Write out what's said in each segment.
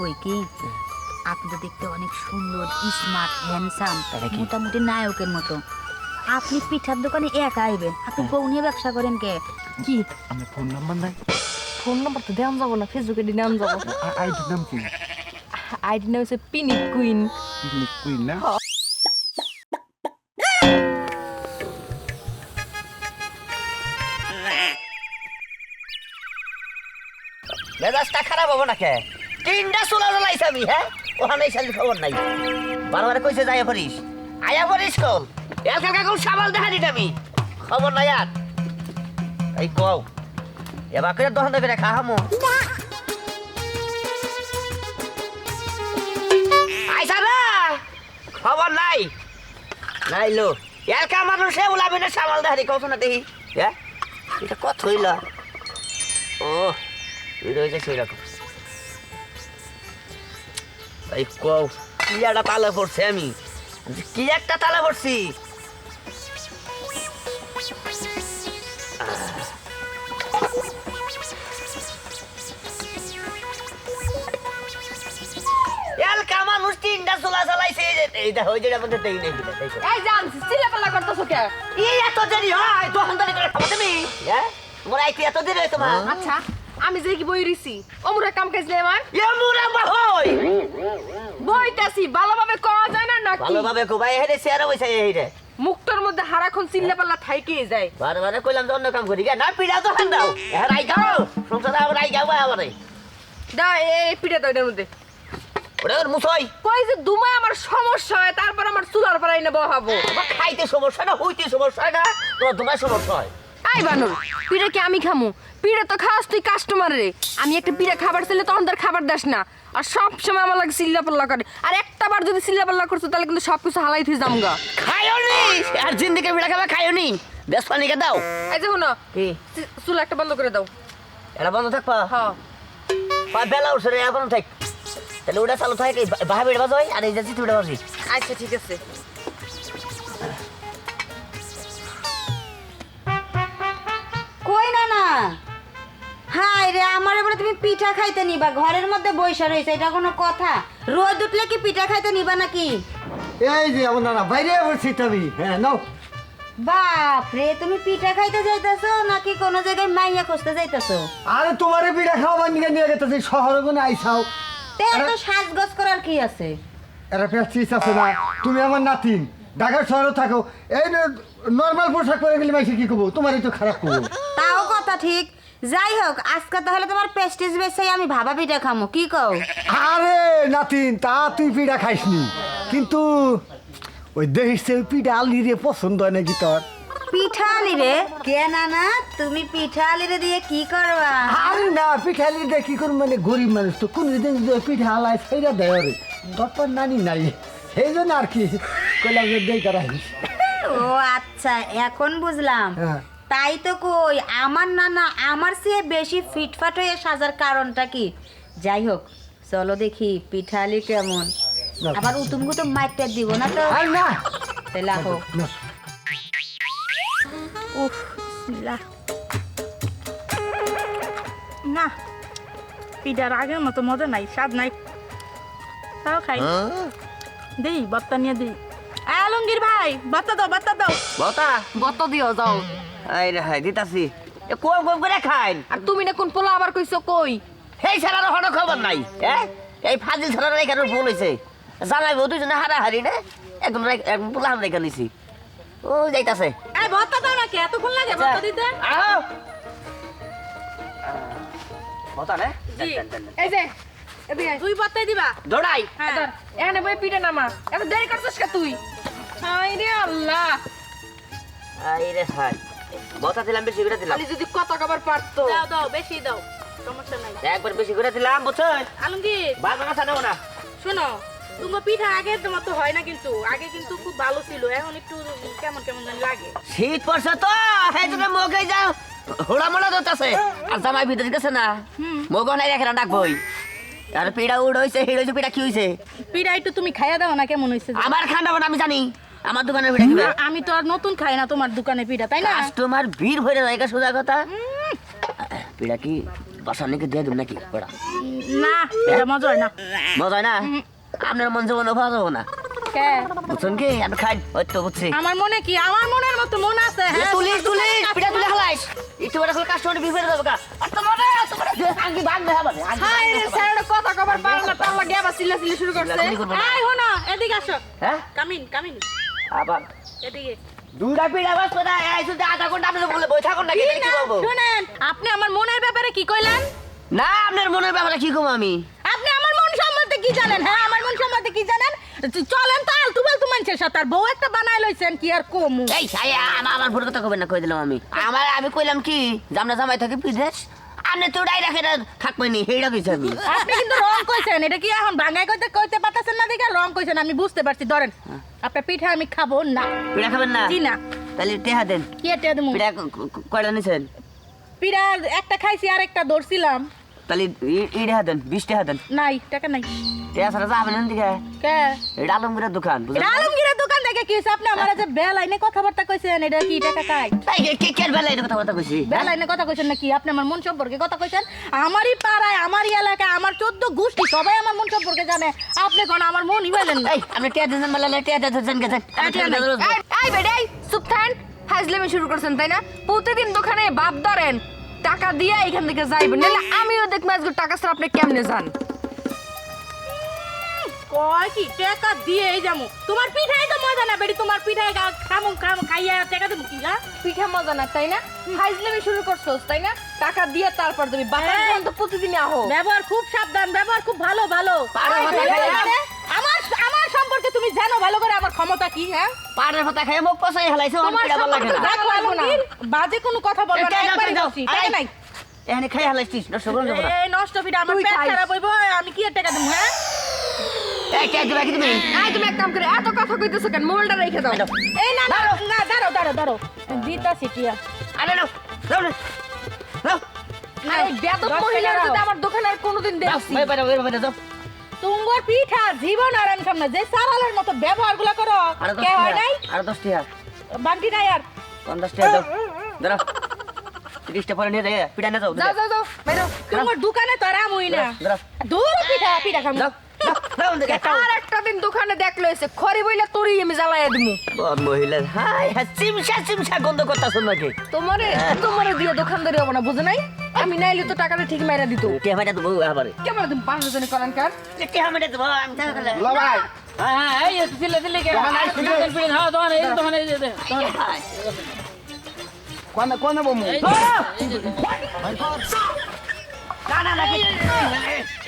কই কি আপনি তো দেখতে অনেক সুন্দর স্মার্ট হ্যান্ডসাম মোটামুটি নায়কের মতো। আপনি পিঠার দোকানে একা আইবেন আপনি বউ নিয়ে ব্যবসা করেন কে? কি? আমার ফোন নাম্বার নাই। ফোন নাম্বার তো দেওয়া যাব না ফেসবুকে দিয়ে নেওয়া যাব। আইডির নাম কি? আইডি নাম হচ্ছে পিনিক কুইন পিকনিক কুইন না? মেজাজটা খারাপ হব না কে? তিনটা চুলা জ্বলাইছে আমি হ্যাঁ ওখানে শালির খবর নাই। বারবার কইছে যাইয়া পড়িস। আয়া পড়িস কল এলকার কাকুর সামাল দেখা দিতে আমি। খবর নাই আর। এই কও এবার করে দহন দেবে খা হামো। আইসা না খবর নাই। নাই লো। এলকা মানুষে ওলাবি না সামাল দেখা কৌশ না দেখি। হ্যাঁ এটা কত হইল? ও রয়েছে সেই রকম এই কও কি একটা তালে পড়ছে আমি? কি একটা তালে পড়ছি এইটা হয়ে যায় আমাদের দেই নেই এই জান করতেছো কে? এই এত দেরি হয় তখন দেরি করে খাব তুমি? হ্যাঁ? তোমার এত দেরি হয় তোমার? আচ্ছা। আমি যে কি বই রিছি অমুরা কাম কাজ নেই আমার? এ মুরা বাহই! বইতাছি ভালোভাবে কওয়া যায় না নাকি? ভালোভাবে কোবাই হেরে চেয়ারে বসে এই রে মুক্তর মধ্যে হারাক্ষণ চিল্লাপাল্লা থাইকে যায়। বারে বারে কইলাম যে অন্য কাম করি। গা না পিড়া তো খান দাও। রাই গাও সংসার আবার রাই গাও আবার দা এই পিঠা দাও এটার মধ্যে। ওটা ওর মুসই। কই যে দুমায় আমার সমস্যা হয় তারপর আমার চুলার পরাই না বহাবো। খাইতে সমস্যা না হইতে সমস্যা না। তোমার তোমার সমস্যা হয়। আই বানুর পিঠা কি আমি খামু? পিঠা তো খাস তুই কাস্টমার রে। আমি একটা পিঠা খাবার চাইলে তখন তার খাবার দাস না। আর সব সময় আমার লাগে চিল্লা পাল্লা করে। আর একটা বার যদি চিল্লা পাল্লা করছ তাহলে কিন্তু সব কিছু হালাই থুই যামগা। খাইও নি! আর জিন্দিকে পিড়া খাবা খাইও নি! বেশ পানিকে দাও। এই যে কি? চি- চুলা একটা বন্ধ করে দাও। এটা বন্ধ থাকবা হ্যাঁ পা বেলা উঠছে রে এখন থাক। তাহলে ওটা চালু থাকে বাহা বেড়ে বাজ আর এই যাচ্ছি তুই বাজি আচ্ছা ঠিক আছে। হাই রে আমার এবারে তুমি পিঠা খাইতে নিবা ঘরের মধ্যে বইসা রইছে এটা কোনো কথা। রোদ উঠলে কি পিঠা খাইতে নিবা নাকি? এই যে আমার নানা বাইরে বলছি তুমি। হ্যাঁ নাও। বাপ রে তুমি পিঠা খাইতে যাইতেছো নাকি কোনো জায়গায় মাইয়া খুঁজতে যাইতেছো? আরে তোমারে পিঠা খাওয়াবার নিয়ে নিয়ে গেছে শহরে কোনো আইসাও। তে এত সাজগোজ করার কি আছে? এরা প্যাস্টিস আছে না। তুমি আমার নাতিন ঢাকার শহরে থাকো। এই নর্মাল পোশাক পরে গেলে মাইসে কি করব? তোমারই তো খারাপ করব তাও কথা ঠিক। যাই হোক আজকে তাহলে তোমার পেস্টিস বেসাই আমি ভাবা পিঠা খামো কি কও? আরে নাতিন তা তুই পিঠা খাইসনি। কিন্তু ওই ওই পিঠা আলিরে পছন্দ হয় নাকি তোর? পিঠা আলি রে? কে না না তুমি পিঠা আলি রে দিয়ে কি করবা? আরে না পিঠা আলিরে কি করব? মানে গরিব মানুষ তো কোন দিন যদি পিঠা আলাই সেইটা দেয় রে তোর নানি নাই। সেই জন্য আর কি কইলাম দেই করা ও আচ্ছা এখন বুঝলাম। হ্যাঁ। তাই তো কই আমার নানা আমার চেয়ে বেশি ফিটফাট হয়ে সাজার কারণটা কি? যাই হোক চলো দেখি পিঠালি কেমন। আবার উতুম গুতুম মাইটটা দিব না তো? তাহলে আহো না। উফ বিসমিল্লাহ। না পিঠার আগের মতো মজা নাই স্বাদ নাই। তাও খাই। দেই বত্তা নিয়ে দিই। আলমগীর ভাই বত্তা দাও বত্তা দাও। বতা? বত দিও যাও। এই রে হাই দিতাছি। এ কম কম করে খাইন? আর তুমি না কোন পোলা আবার কইছো কই? সেই ছাড়ার হনো খবর নাই হ্যাঁ এই ফাজিল ছাড়ার এখানে ভুল হয়েছে জানাইবো দুজনে হারাহারি না? একদম একদম পুলাম রেখে নিছি। ও যাইতাছে। এই বত্তা দাও নাকি? এতক্ষণ লাগে বত্তা দিতে? আও বতা রে এই যে এদিকে দুই বত্তাই দিবা? দৌড়াই। হ্যাঁ। এখানে বই পিঠে নামা। এত দেরি করছিস কে তুই? হাই রে আল্লাহ। আই রে হাই বতা দিলাম বেশি করে দিলাম। যদি কত খাবার পারতো। দাও দাও বেশি দাও। সমস্যা নাই। একবার বেশি করে দিলাম বুঝছেন আলমগীর। বারবার কথা নেব না। শোনো তোমার পিঠা আগের মতো হয় না কিন্তু। আগে কিন্তু খুব ভালো ছিল এখন একটু কেমন কেমন জানি লাগে। শীত পড়ছে তো সেই জন্য মগে যাও হোড়া মোড়া দতাছে আর জামাই ভিতরে গেছে না। মগো নাই রেখে ডাকবই আর পিড়া উড় হইছে হিড় হইছে পিড়া কি হইছে? একটু তুমি খাইয়া দাও না কেমন হয়েছে আমার খান্ডা আমি জানি। আমার কিবা আমি তো আর নতুন খাই না তোমার দোকানে পিঠা তাই না? কাস্টমার ভিড় হয়ে যায় সোজা কথা। কি? দিয়ে দেব নাকি? না এটা মজা হয় না। মজা হয় না? আপনার মন যাব না ভালো যাব না বুঝছেন কি? আমি খাই ওই তো বুঝছি। আমার মনে কি? আমার মনের মতো মন আছে হ্যাঁ তুলি তুলি পিঠা তুলে হালাইস একটু বড় করে কাস্টমার বিপরীত দেবো কা আর ভাগ দেখাবে রে স্যার কথা কবার চিল্লি শুরু করছে। এই হো না। এদিকে আসো। হ্যাঁ? কামিন কামিন আবার। এদিকে। দুটা বাস আধা ঘণ্টা আপনি বলে বই থাকুন নাকি তাহলে কি বলব? শুনেন আপনি আমার মনের ব্যাপারে কি কইলেন? না আপনার মনের ব্যাপারে কি কম আমি? আপনি আমার মন সম্বন্ধে কি জানেন? হ্যাঁ আমার মন সম্বন্ধে কি জানেন? চলেন তো আলতু বালতু মানুষের সাথে। আর বউ একটা বানায় লইছেন কি আর কমু? এই আমার আমার ভুল কথা কবেন না কই দিলাম আমি। আমার আমি কইলাম কি জামনা জামাই থাকি বিদেশ আপনি তো ডাই রাখে থাকবেনি সেইটা কইছি আমি। আপনি কিন্তু রং কইছেন এটা কি এখন ভাঙাই কইতে কইতে পারতেছেন না দেখে? রং কইছেন আমি বুঝতে পারছি ধরেন আপনার পিঠা আমি খাব না। পিঠা খাবেন না? জি না। তাহলে টেহা দেন। কি টেহা দেবো? পিঠা কয়টা নিছেন পিঠা একটা খাইছি আর একটা ধরছিলাম। তাহলে ইড়ে হাতেন বিশ টেহা দেন। নাই টাকা নাই। টেহা যাবেন না কে? এটা আলমগীরের দোকান এটা আলমগীরের দোকান থেকে কি আপনি আমার যে বেলাইনে কথাবার্তা কইছেন এটা কি টাকা খাই এই কে কে বেলা এটা কথা কথা কইছি? হ্যাঁ? বেলাইনে কথা কইছেন নাকি? আপনি আমার মন সম্পর্কে কথা কইছেন? আমারই পাড়ায় আমারই এলাকায় আমার চোদ্দ গোষ্ঠী সবাই আমার মন সম্পর্কে জানে। আপনি কোন আমার এই আপনি এই বেডাই চুপ থাকেন। ফাজলামি শুরু করছেন তাই না? প্রতিদিন দোকানে বাপ ধরেন টাকা দিয়ে এখান থেকে যাইবেন নাহলে আমিও দেখব আজকে টাকা ছাড়া আপনি কেমনে যান? কয় কি টাকা দিয়ে যামু তোমার পিঠাই তো মজা না বেড়ি তোমার পিঠাই খামু খামু খাইয়া টাকা দেবো কি গা পিঠা মজা না তাই না? শুরু করছোস তাই না? টাকা দিয়ে তারপর তুমি তো প্রতিদিনই আহো। ব্যবহার খুব সাবধান ব্যবহার খুব ভালো ভালো। আমার আমার সম্পর্কে তুমি জানো ভালো করে আমার ক্ষমতা কি হ্যাঁ? পাড়ের কথা খাই মুখ পছাই হেলাইছে আমার পিঠা ভালো লাগে না। বাজে কোনো কথা বলব না একবারই এই। নাই। এখানে খাই হালাইছিস নষ্ট করে দেবো না। এই নষ্ট পিঠা আমার পেট খারাপ হইব আমি কি টাকা দেবো হ্যাঁ? এই কে দিবা কি তুমি। এই তুমি এক কাম করে এত কথা কইতেছো কেন? মোবাইলটা রেখে দাও। এই না না না দাঁড়াও দাঁড়াও দাঁড়াও। দিতা সিটিয়া আরে? নাও নাও নাও আরে বেদব দাও। যদি আমার দোকানে আর কোনোদিন দেখছি। ভাই বাইরে বাইরে যাও। তুঙ্গর পিঠা জীবন আর আমি না। যে সারালের মতো ব্যবহারগুলো করো কে হয় নাই? আরও দশ টাকা বান্টি নাই আর। পঞ্চাশ টাকা দাও। দাঁড়াও। তিরিশটা পরে নিয়ে যাই পিঠা নিয়ে যাও যাও যাও যাও। তোমার দোকানে তো আর আমুই না দূর পিঠা পিঠা খাম আর একটা দিন দোকানে দেখল এসে খড়ি বইলা তোরই আমি জ্বালাইয়া দিমু। মহিলা হাই হ্যাঁ চিমসা চিমসা গন্ধ করতেছ নাকি? তোমারে তোমারে দিয়ে দোকানদারি হব না বুঝো নাই? আমি নাইলে তো টাকাটা ঠিক মাইরা দিত। কে ভাইটা দেবো আবারে? কেমন তুমি পাঁচ হাজার করেন কার? কে ভাইটা দেবো? আমি তো গেলে লো ভাই। কোনে কোনে বমু? নাকি? আরে উড়ান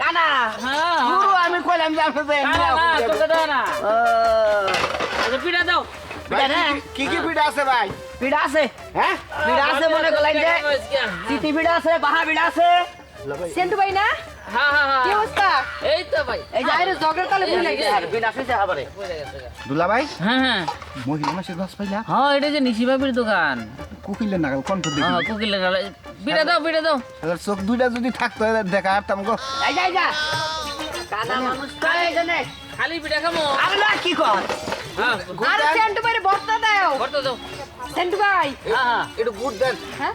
কানা। গুরু আমি কইলাম যে আপনি পিঠা দাও। পিঠা না কি কি পিঠা আছে ভাই? পিঠা আছে। হ্যাঁ? পিঠা আছে মনে করলেন যে চিঠি পিঠা আছে বাহা পিঠা আছে। সেন্টু ভাই না? কি অবস্থা? এই তো ভাই। আরে আর দুলা হ্যাঁ হ্যাঁ মহিলা মাসের পাইলা? হ্যাঁ এটা যে নিশি বাবির দোকান। কুকিলের নাগাল কণ্ঠ দেখি? হ্যাঁ কুকিলের বিড়া দাও বিড়া দাও। চোখ দুইটা যদি থাকতো দেখা হারতাম গো এই যা যা। কানা মানুষ কাই জানে খালি পিঠা খামো আরে না কি কর? হ্যাঁ আরে সেন্টু ভাই ভর্তা দাও। করতে দাও। সেন্টু ভাই। হ্যাঁ হ্যাঁ। একটু গুড় দেন। হ্যাঁ?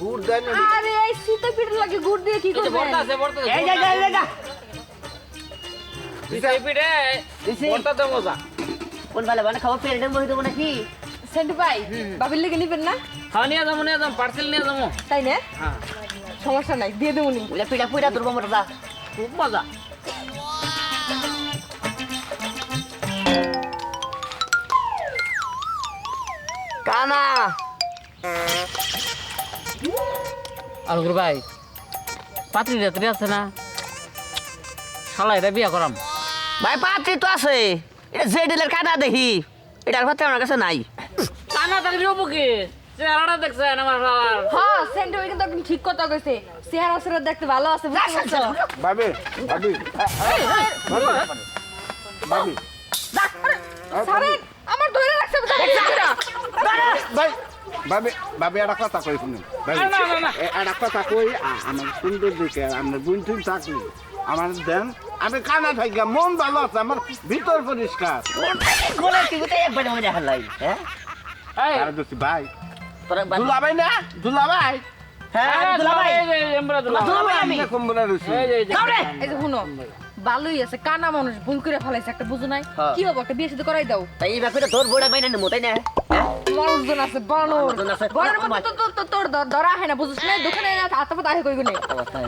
গুড় দেন আরে এই শীতে পিঠে লাগে গুড় দিয়ে কি করবে? ভর্তা আছে ভর্তা এই যা যা এই যা। এই পিঠে। ভর্তা দাও মজা। কোন ভালো মানে খাবার পেরে বই দেবো নাকি? সেন্টু ভাই বাবির লেগে নিবেন না? হ্যাঁ নিয়ে যাব নিয়ে যাব পার্সেল নিয়ে যাব। তাই না? হ্যাঁ। সমস্যা নাই দিয়ে দেবো নি। বলে পিঠা পুইটা তোর মোটা দা। খুব মজা। কানা। আলগুর ভাই পাত্রী রাত্রি আছে না শালা এটা বিয়া করাম ভাই পাত্রী তো আছে এটা যে ডিলের কানা দেখি এটার ভাত আমার কাছে নাই কানা থাকলে বুকে চেহারাটা দেখছেন আমার শালার হ্যাঁ সেন্টু কিন্তু একদম ঠিক কথা কইছে চেহারা সেরা দেখতে ভালো আছে বুঝতে পারছ ভাবি ভাবি ভাবি আমার ধরে রাখছে ভাই ভাবি ভাবি একটা কথা কই শুনুন। ভাই না, না, না। এ- একটা কথা কই আমার সুন্দর দিকে আমার বুন টুন আমার দেন আমি কানা থাকি মন ভালো আছে আমার ভিতর পরিষ্কার। হ্যাঁ? এই। আর দোষী ভাই। না? দুলাভাই? হ্যাঁ আমি দুলাভাই। দুলাভাই। আমি। কম্বলা রয়েছে খাও রে এই যে। শুনো ভালোই আছে কানা মানুষ ভুল করে ফেলাইছে একটা বুঝো নাই? হ্যাঁ। কি হব একটা বিয়ে সাথে করাই দাও। তাই এই ব্যাপারে তোর বড় বাইনা নেমো তাই না? হ্যাঁ? মানুষজন আছে বানর। ঘরের মধ্যে তো তো- তোর দ- ধরা হয় না বুঝছিস না? দোকানে না হাতে পাতা আহে কই গুনে? কথা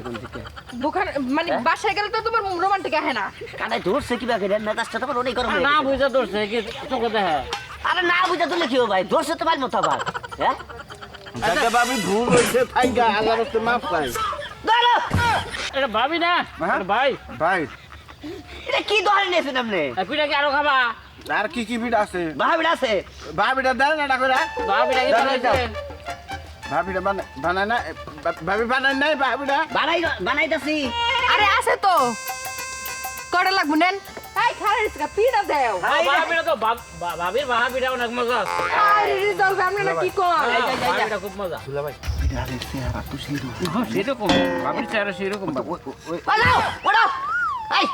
দোকান মানে বাসায় গেলে তো তোমার রোমান্টিক আহে না। কানাই ধরছে কি বাকি মেজাজটা তো অনেক গরম না বুঝা ধরছে কি চোখে দেখে। আরে না বুঝা তুলে কি ভাই? ধরছে তো ভাই মতো আবার হ্যাঁ? দাদা ভাবি ভুল হয়েছে থাইগা আল্লাহর মাফ চাই ধরো! এটা ভাবি না? হ্যাঁ? ভাই? ভাই। এটা কি ধরে নিয়েছেন আপনি? পিঠা কি আরও খাবা? আর কি কি ভিড় আছে? ভাবিটা আছে? ভাবিটা দেন না করে। ভাবিটা কি দাও, বানাইছে? দাও। ভাবিটা বানায় না বা- ভাবি বানায় নাই ভাবিটা বানাই বানাইতাছি। আরে আছে তো। কটা লাগবো নেন? এই খারে ইসকা পিড়া দেও। ভাবিটা তো ভাবির ভাবিটা অনেক মজা আছে। আরে রিজাল্ট আমরা না কি কর ভাবিটা খুব মজা। হ্যাঁ, সেরকম। ভাবির চেহারা সেরকম। বাজাও ওড়ো এই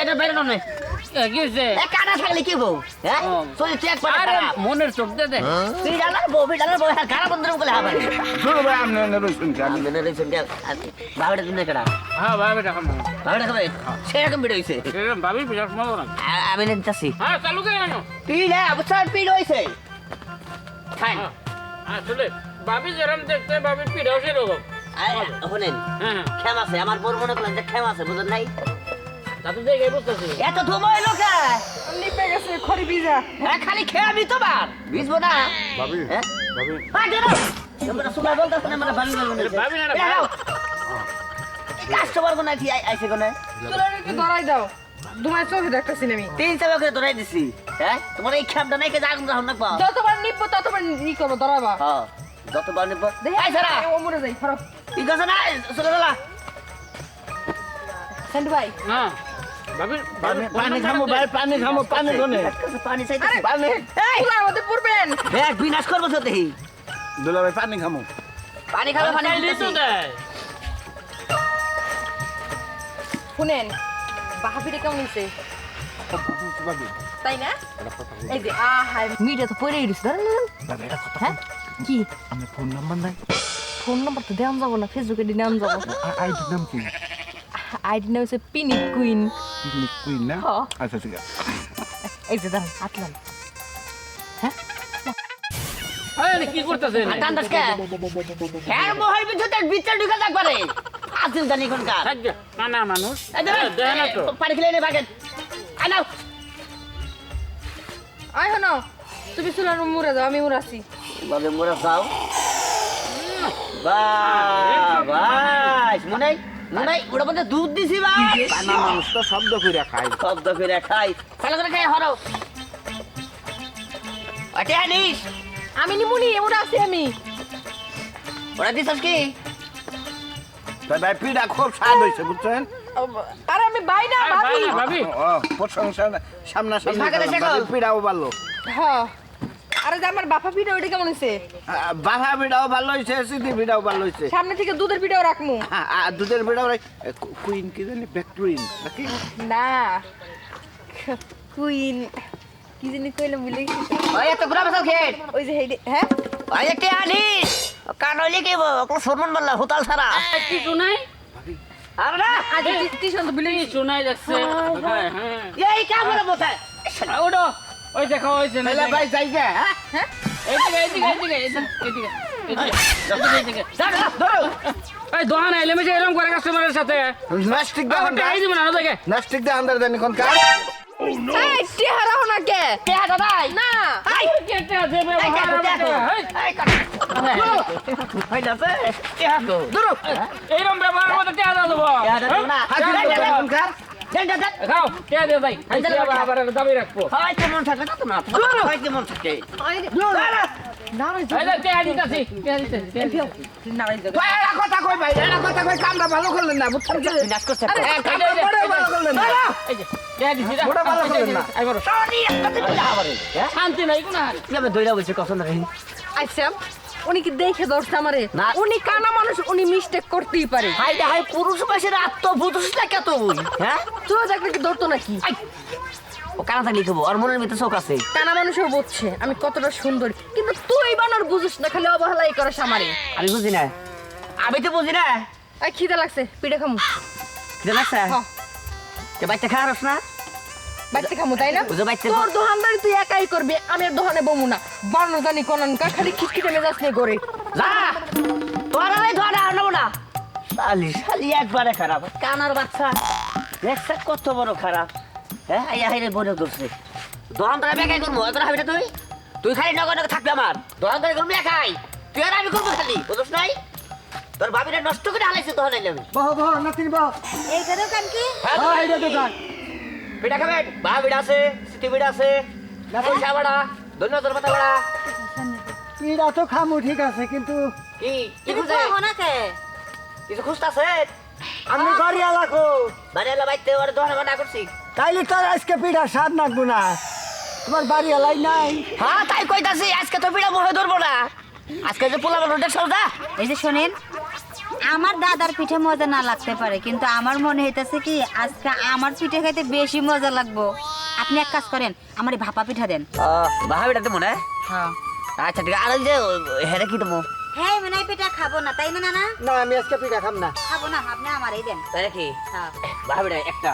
এটা বেরোনো নয় এ, কি হয়েছে এ কানা থাকলে কি বউ? হ্যাঁ মনের চোখ দে দে। তুই জানার বউ বি জানার বউ খারাপ বন্ধুরম হবে শুরু ভাই আপনি এনে রয়েছেন কি? আমি রয়েছেন ভাবিটা তুমি কেডা? হ্যাঁ ভাবিটা খাব ভাবিটা খাবে? সেরকম ভিড় হয়েছে সেরকম ভাবির পিঠা মজা না। আমি নিতেছি হ্যাঁ চালু করে আনো। পিড় বুঝছেন পিড় হয়েছে খান আসলে ভাবি যেরকম দেখতে ভাবির পিঠাও সেরকম। শোনেন খেম আছে। আমার বড় মনে করলেন যে খেম আছে বুঝলেন নাই? এত ধুময় লোকে নিপে গেছে খড়ি ভিজা। হ্যাঁ খালি খেয়ে আমি তোমার বুঝব না। ভাবি হ্যাঁ? ভাবি। হ্যাঁ দেবো তোমরা সুন্দর বলতেছেন আমরা ভাবি বলব না। ভাবি না, না। কাস্টমার কোন আইছি আইছে কোন? তোরা একটু ধরাই দাও। তোমার চোখে দেখতেছি না আমি। তিন চাবা করে ধরাই দিছি। হ্যাঁ? তোমার এই খেমটা নাই কে আগুন রাখুন না যতবার নিপবো ততবার ই করব ধরাবা। হ্যাঁ যতবার নিব। দেখি আই সারা। ও মরে যাই খারাপ ঠিক আছে না? চলে গেলা। সেন্টু ভাই হ্যাঁ পানি খামো ভাই পানি খামো পানি কোনে পানি চাইতেছি পানি। এই তুলার পড়বেন। দেখ বিনাশ করব তো দুলা ভাই পানি খামো। পানি খাবে পানি চাইলেই দেয় শুনেন বাহাবিটা কেমন হয়েছে তাই না? এই যে আহাই মিডিয়া তো পড়েই গেছে ধরেন ধরেন। হ্যাঁ? কি? আমার ফোন নাম্বার নাই। ফোন নাম্বার তো দেওয়া যাব না ফেসবুকে দিয়ে নেওয়া যাব। আইডি নাম কি? আইডি নাম হচ্ছে পিনিক কুইন কুইন না হ্যাঁ। আচ্ছা ঠিক আছে এই যে দাঁড়ান আতলাম আরে কি করতেছেন আর টান দাস কে? হ্যাঁ, মহল বিদ্যুতের ভিতরে ঢুকে থাক পারে। আসিল জানি এখানকার। কানা মানুষ এই দেবেন? দেয় না তো পানি খেলে এনে বাগেন। আয় নাও। আয় হনো তুমি চুলার মুড়ে যাও আমি মুড়াছি বাবে মোরা খাও। বাহ, ভাই, মুনাই, মধ্যে দুধ দিছি ভাই। মানুষ তো শব্দ করে খায় শব্দ করে খাই। চালু করে খাই, হরো। ওটা আনিস। আমি নিমুনি মুড়াছি আমি ওটা দিছস কি? তাই ভাই পিঠা খুব স্বাদ হয়েছে বুঝছেন আর আমি বাই না আরে ভাই ভাবি না, ভাবি ও প্রশংসা সামনা সামনে। পিঠাও ভালো হ্যাঁ আরে যে আমার বাপা পিঠা ওইটা কেমন হয়েছে বাধা পিঠাও ভালো হয়েছে সিদ্ধি পিঠাও ভালো হয়েছে সামনে থেকে দুধের পিঠাও রাখমু। আ- আ- দুধের পিঠাও কুইন কি জানি? ব্যাকটুইন নাকি? না। কুইন কি জানি কইলাম ভুলে গেছি ওই এত যে হেইডে হ্যাঁ? ওই একটা আনিস। কান হইলে কি হব? সরমন মারলা, হোতাল ছাড়া। কিছু নাই আরে না, আজ টিউশন তো ভুলে গেছি কিছু যাচ্ছে? হ্যাঁ হ্যাঁ। এই ওই দেখো হয়েছে না তাহলে ভাই যাইগে হ্যাঁ? হ্যাঁ এইদিকে এইদিকে এইদিকে এইদিকে এইদিকে এইদিকে এইদিকে যা, যা, ধরো। এই এলে এরকম করে কাস্টমারের সাথে। নাস্টিক দা এই দিব না দেখে। নাস্টিক দা আন্দার দেন কোন কাজ এই টেহারা হো কে? কে হাত না। এই, দেবে। কে ধরো। এইরকম ব্যবহার মধ্যে কে দেবো। না। হাজির। কোন কাজ দেন, দেন। খাও কে যাই এই যে আবার আবার দাবি রাখব। মন থাকে না তোমার। মন থাকে। ভাই কথা কই ভাই কথা কই কামটা ভালো করলেন না বুঝছেন। হ্যাঁ। হ্যাঁ? শান্তি নাই কোন দইরা বলছি কখন রাখি আচ্ছা। উনি কি দেখে ধরছে আমারে। উনি কানা মানুষ উনি মিস্টেক করতেই পারে। হাই হাই পুরুষ মাসের আত্মবোধটা কত হ্যাঁ? তো দেখলে কি ধরতো নাকি? ও কানা থাকলে খাব আর মনের ভিতরে চোখ আছে। কানা মানুষও বুঝছে আমি কতটা সুন্দর। কিন্তু তুই বানর বুঝিস না খালি অবহেলাই করিস আমারে। আমি বুঝি না। আমি তো বুঝি না। খিদে লাগছে পিঠে খামু। কি লাগছে? হ্যাঁ। বাচ্চা খাওয়ারস না? বাচ্চা খামু তাই না? তোর দোকানদারি তুই একাই করবি আমি আর দোকানে বমু না। বানর জানি কোনান কা খালি খিটখিটে মেজাজ নিয়ে করে যা! তোর আমি ধর আর নেব না। শালি শালি একবারে খারাপ। কানার বাচ্চা। দেখছে কত বড় খারাপ। হ্যাঁ আইয়া হাইরে বড় করছে দোকান তারা বেকাই করব এত হাবিটা তুই? তুই খালি নগর নগর থাকবি আমার। দোকান তারা করবি একাই। তুই আর আমি করব খালি বুঝছ নাই? তোর ভাবিটা নষ্ট করে হালাইছে দোকান আইলে আমি। বহ বহ নাতিন বহ এইটা দোকান কি? হ্যাঁ এইটা দোকান পিঠা খাবেন বা পিঠা আছে সিটি পিঠা আছে পয়সা বাড়া ধন্যবাদ পাতা বাড়া। পিড়া তো খামু ঠিক আছে কিন্তু কি? কি খুঁজে? খাব না কে কিছু খুঁজতেছে? আমি বাড়ি এলাকো মানে এলা বাইতে ওর দোকানে বানা করছি। তাইলে তোর আজকে পিঠা স্বাদ নাকবো না। তোমার বাড়ি এলাই নাই। হ্যাঁ তাই কইতাছি আজকে তো পিঠা মুখে ধরবো না। আজকে যে পোলা রোডের সৌদা এই যে শোনেন আমার দাদার পিঠে মজা না লাগতে পারে কিন্তু আমার মনে হইতেছে কি আজকে আমার পিঠে খাইতে বেশি মজা লাগবো। আপনি এক কাজ করেন আমার এই ভাপা পিঠা দেন। বাহা পিঠা তো মনে হ্যাঁ। আচ্ছা ঠিক আছে। আর যে হেরে কি তুমি হ্যাঁ মনে হয় পিঠা খাব না তাই না না না আমি আজকে পিঠা খাম না। খাব না আপনি আমারই দেন। তাই নাকি? হ্যাঁ। পিঠা একটা।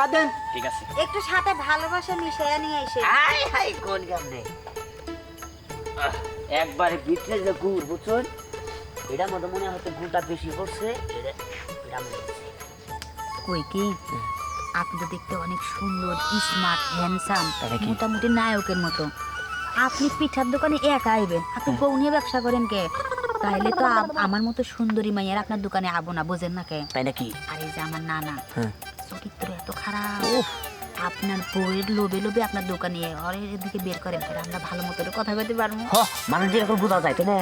আর দেন। ঠিক আছে। একটু সাথে ভালোবাসা মিশাইয়া নিয়ে এসে। হাই কোন একবারে ভিতরে যে গুড় বুঝছেন? এটা মধ্যে মনে হয়তো বেশি পড়ছে। কই কি? আপনি তো দেখতে অনেক সুন্দর স্মার্ট হ্যান্ডসাম মোটামুটি নায়কের মতো। আপনি পিঠার দোকানে একা আইবেন আপনি বউ নিয়ে ব্যবসা করেন কে? তাইলে তো আমার মতো সুন্দরী মাইয়ার আপনার দোকানে আবো না বোঝেন না কে? তাই নাকি আর এই যে আমার নানা হ্যাঁ। চরিত্র এত খারাপ। আপনার বউয়ের লোভে লোভে আপনার দোকানে ওর এদিকে বের করেন তাহলে আমরা ভালো মতো করে কথা বলতে পারব। মানুষ যেরকম বোঝা যায় তাই না?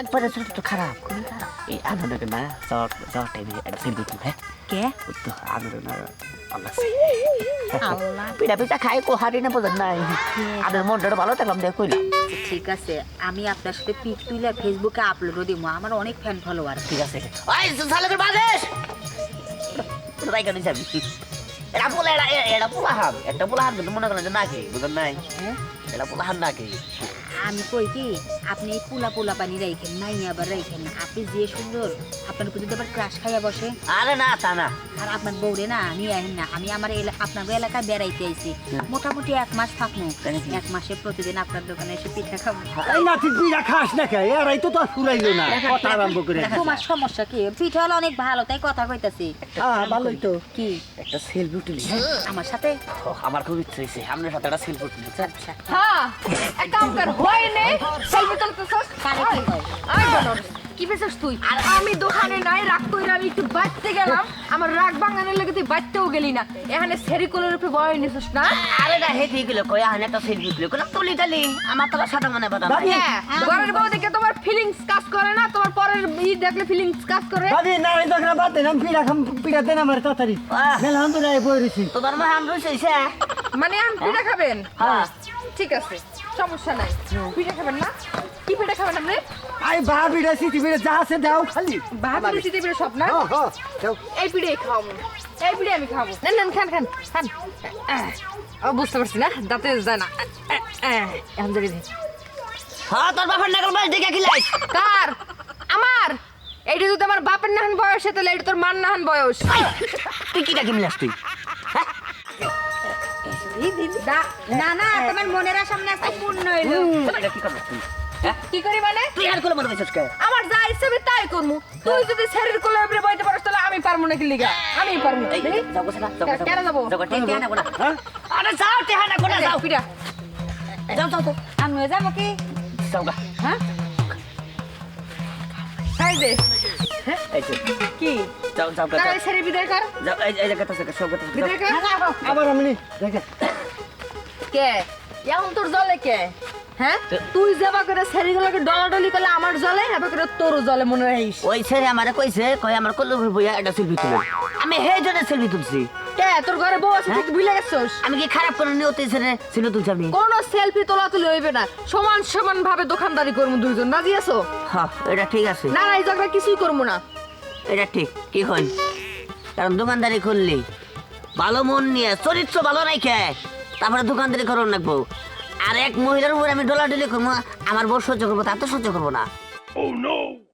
একবারে ছোট তো খারাপ। খুবই খারাপ। এই আনন্দ না জ্বর জ্বর টাইমে একটা সেলফি তুল হ্যাঁ? কে? তো আনন্দ না আল্লাহ। আল্লাহ। পিঠা পিঠা খাই কো হারি না বোঝেন নাই। মনটা ভালো থাকলাম দেখ কইলাম ঠিক আছে আমি আপনার সাথে পিক তুলে ফেসবুকে আপলোডও দিব আমার অনেক ফ্যান ফলোয়ার ঠিক আছে। ওই সালেকের বাদেশ রাই কেন যাবি? এটা পোলা এটা এটা পোলা হাম একটা পোলা কিন্তু মনে করেন যে নাকি বুঝলেন নাই এটা পোলা না নাকি আমি কই কি আপনি এই পুলা পোলা পানি রাইখেন নাই আবার রাইখেন না। আপনি যে সুন্দর আপনার উপর যদি আবার ক্রাশ খাইয়া বসে। আরে না তা না। আর আপনার বউরে না নিয়ে আহেন না। আমি আমার এলা- আপনার এলাকায় বেড়াইতে আইছি। মোটামুটি এক মাস থাকব এক মাসে প্রতিদিন আপনার দোকানে এসে পিঠা খাব। এই নাতি পিঠা খাস না কে এরাই তো তোর ফুরাইলো না। কথা আরম্ভ করে তোমার সমস্যা কি? পিঠা হলো অনেক ভালো তাই কথা কইতাছি। হ্যাঁ ভালোই তো। কি? একটা সেলফি তুলি আমার সাথে? আমার খুব ইচ্ছে হয়েছে আপনার সাথে একটা সেলফি তুলি আচ্ছা। হ্যাঁ এক কাম কর। হয় নে সেলফি তুলতেছস আই কি পেছাস তুই? আর আমি দোকানে নাই রাগ কইরা আমি একটু বাইতে গেলাম। আমার রাগ ভাঙানোর লাগে তুই বাইতেও গেলি না। এখানে সেরিকলের উপরে বয় নিছিস না? আরে না হে ঠিক কই আনে একটা সেলফি তুলি কোন তুলি আমার তো সাদা মনে বাদা হ্যাঁ ঘরের বউ দেখে তোমার ফিলিংস কাজ করে না তোমার পরের ই দেখলে ফিলিংস কাজ করে। ভাবি না এই দোকানে বাদ দেন আমি পিঠা খাম দেন আমার তাড়াতাড়ি। বই তোমার মা হাম রইছে মানে আমি পিঠা খাবেন? হ্যাঁ। ঠিক আছে। সমস্যা নাই। পিঠা খাবেন না? কি পিঠা খাবেন আপনি? আই বা পিঠা সিটি পিঠা যা আছে দাও খালি। ভাত পিঠে পিঠে সব না? হ্যাঁ হ্যাঁ এই পিঠে খাওয়াবো। এই পিঠে আমি খাব নেন নেন খান খান খান। বুঝতে পারছি না দাঁতে যায় না। এখন যাবি। হ্যাঁ তোর বাপের নাকল বাস দেখে খিলাইস কার? আমার? এইটা যদি আমার বাপের নাহান বয়স তাহলে এটা তোর মান নাহান বয়স। তুই কি ডাকি মিলাস তুই? না না তোমার মনের সামনে আজকে পূর্ণ হইল। এটা কি করবি হ্যাঁ? কি করি মানে? তুই আর কোলে মনে কে? আমার যা ইচ্ছে আমি তাই করব তুই যদি শরীর কোলে উপরে বইতে পারস তাহলে আমি পারব না কি লিগা? আমি পারব যাও না কেন যাব? কোনা আরে যাও তে কোনা যাও। পিঠা। যাও যাও। যাও আমি যাব কি? যাও গা। হ্যাঁ? এই যে। কি? যাও যাও গা তাই ছেড়ে বিদায় কর। যাও এই এই জায়গাটা সব কথা বিদায় কর। আবার আমি দেখে। কে? এখন তোর জলে কে? হ্যাঁ? তুই যাবা করে ছেড়িগুলোকে ডলাডলি করলে আমার জলে? হেবা করে তোর জলে মনে রাখিস? ওই আমারে কইছে কই আমার বইয়া একটা সেলফি তুলে। আমি জন্য সেলফি তুলছি। কে? তোর ঘরে বউ আছে তুই ভুলে গেছস? আমি কি খারাপ করে নিয়ে ওতে ছেলে সেলফি তুলছি আমি? কোন সেলফি তোলা তুলি হইবে না। সমান সমান ভাবে দোকানদারি করব দুইজন রাজি আছো? হ্যাঁ এটা ঠিক আছে। না না এই জায়গা কিছুই করব না। এটা ঠিক কি হয়? কারণ দোকানদারি করলি ভালো মন নিয়ে চরিত্র ভালো নাই খে তারপরে দোকানদারি করুন বউ। আর এক মহিলার উপরে আমি ডলাডলি করব, আমার বউ সহ্য করব তা তো সহ্য করব না।